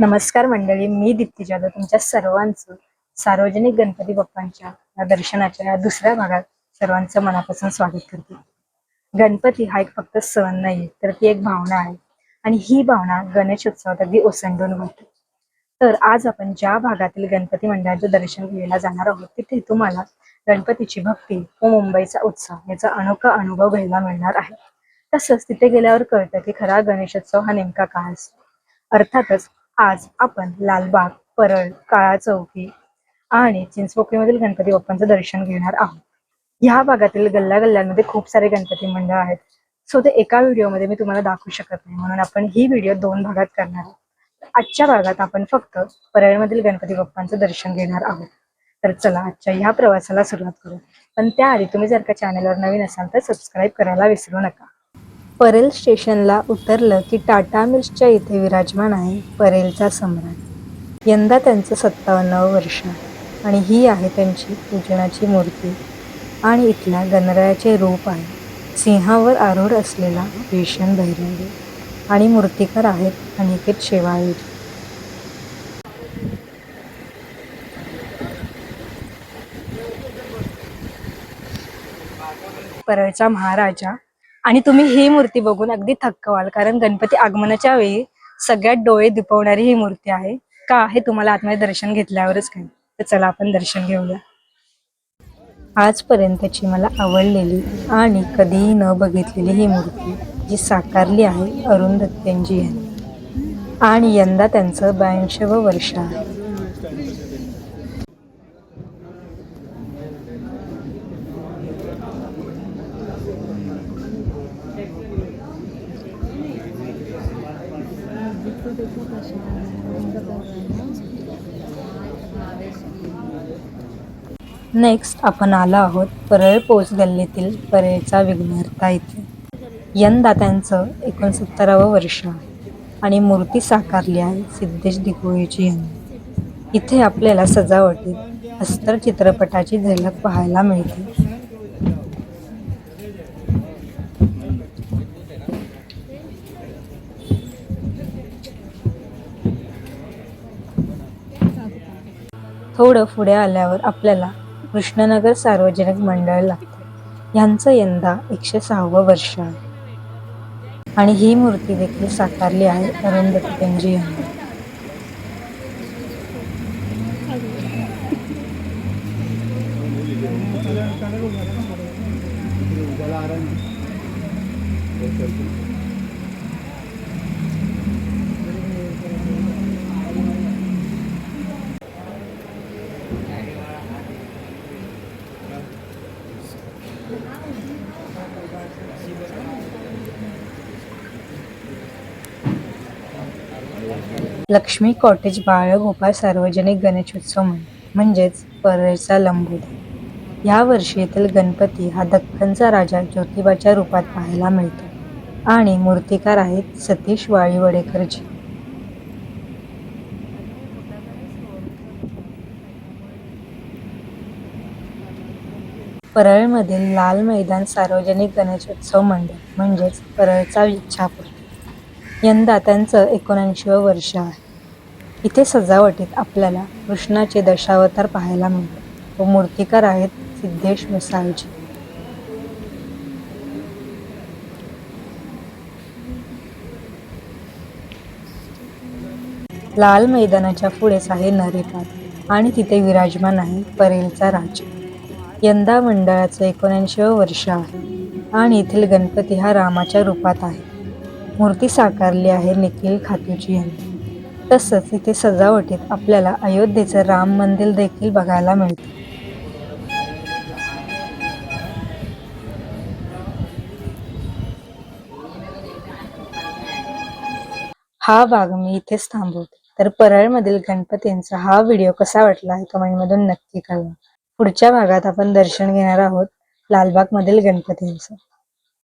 नमस्कार मंडळी मी दीप्ती जाधव तुमच्या सर्वांचं सार्वजनिक गणपती बाप्पांच्या या दर्शनाच्या या दुसऱ्या भागात सर्वांचं मनापासून स्वागत करते. गणपती हा एक फक्त सण नाही तर ती एक भावना आहे. आणि ही भावना गणेश उत्सवात अगदी ओसंडून होते. तर आज आपण ज्या भागातील गणपती मंडळाचं दर्शन घ्यायला जाणार आहोत तिथे तुम्हाला गणपतीची भक्ती व मुंबईचा उत्साह याचा अनोखा अनुभव घ्यायला मिळणार आहे. तसंच तिथे गेल्यावर कळतं की खरा गणेशोत्सव हा नेमका काय असतो. अर्थातच आज आपण लालबाग परळ काळा चौकी आणि चिंचपोकळीमधील गणपती बाप्पांचं दर्शन घेणार आहोत. ह्या भागातील गल्ला गल्ल्यांमध्ये खूप सारे गणपती मंडळ आहेत. सो ते एका व्हिडिओमध्ये मी तुम्हाला दाखवू शकत नाही. म्हणून आपण ही व्हिडिओ दोन भागात करणार आहोत. आजच्या भागात आपण फक्त परळमधील गणपती बाप्पांचं दर्शन घेणार आहोत. तर चला आजच्या ह्या प्रवासाला सुरुवात करू. पण त्याआधी तुम्ही जर का चॅनलवर नवीन असाल तर सबस्क्राईब करायला विसरू नका. परेल स्टेशनला उतरलं की टाटा मिल्सच्या इथे विराजमान आहे परेलचा सम्राट. यंदा त्यांचं सत्तावन्नावं वर्ष आणि ही आहे त्यांची पूजनाची मूर्ती. आणि इथल्या गणरायाचे रूप आहे. सिंहावर आरूढ असलेला भीषण भैरवी आणि मूर्तिकार आहेत अनिकेत शेवाळी. परळचा महाराजा आणि तुम्ही ही मूर्ती बघून अगदी थक्क व्हाल कारण गणपती आगमनाच्या वेळी सगळ्यात डोळे दुपवणारी ही मूर्ती आहे. का हे तुम्हाला आतमध्ये दर्शन घेतल्यावरच काय तर चला आपण दर्शन घेऊया. आजपर्यंतची मला आवडलेली आणि कधीही न बघितलेली ही मूर्ती जी साकारली आहे अरुण दत्तेंजी यांनी. आणि यंदा त्यांचं ब्याऐंशी वर्ष आहे. नेक्स्ट आपण आलो आहोत परळ पोच गल्लीतील परळचा विघ्नहर्ता इथे. यंदा त्यांचं एकोणसत्तरावं वर्ष आहे आणि मूर्ती साकारली आहे सिद्धेश दिगोळेची यांनी. इथे आपल्याला सजावटीत अस्तर चित्रपटाची झलक पाहायला मिळते. थोडं पुढे आल्यावर आपल्याला कृष्णनगर सार्वजनिक मंडळ लागतं. यांचं यंदा एकशे सहावं वर्ष आहे. आणि ही मूर्ती देखील साकारली आहे अरुण पेंजी यांनी. लक्ष्मी कॉटेज बाळगोपाळ सार्वजनिक गणेशोत्सव म्हणजेच परळचा लंबोदर या वर्षी येथील गणपती हा दख्खनचा राजा ज्योतिबाच्या रूपात पाहायला मिळतो. आणि मूर्तिकार आहेत सतीश वाळीवडेकरजी. परळमधील लाल मैदान सार्वजनिक गणेशोत्सव मंडळ म्हणजेच परळचा इच्छापूर. यंदा त्यांचं एकोणऐंशीवं वर्ष आहे. इथे सजावटीत आपल्याला कृष्णाचे दशावतार पाहायला मिळतात व मूर्तिकार आहेत सिद्धेश मिसाळजी लाल मैदानाच्या पुढेच आहे नरेपाद आणि तिथे विराजमान आहे परेलचा राजा. यंदा मंडळाचं एकोणऐंशीवं वर्ष आहे आणि येथील गणपती हा रामाच्या रूपात आहे. मूर्ती साकारली आहे निखिल खातूजी यांनी. तसंच इथे सजावटीत आपल्याला अयोध्येचं राम मंदिर देखील बघायला मिळतं. हा भाग मी इथेच थांबवते. तर परळमधील गणपतींचा हा व्हिडिओ कसा वाटला हे कमेंटमधून नक्की कळवा. पुढच्या भागात आपण दर्शन घेणार आहोत लालबाग मधील गणपतींचं.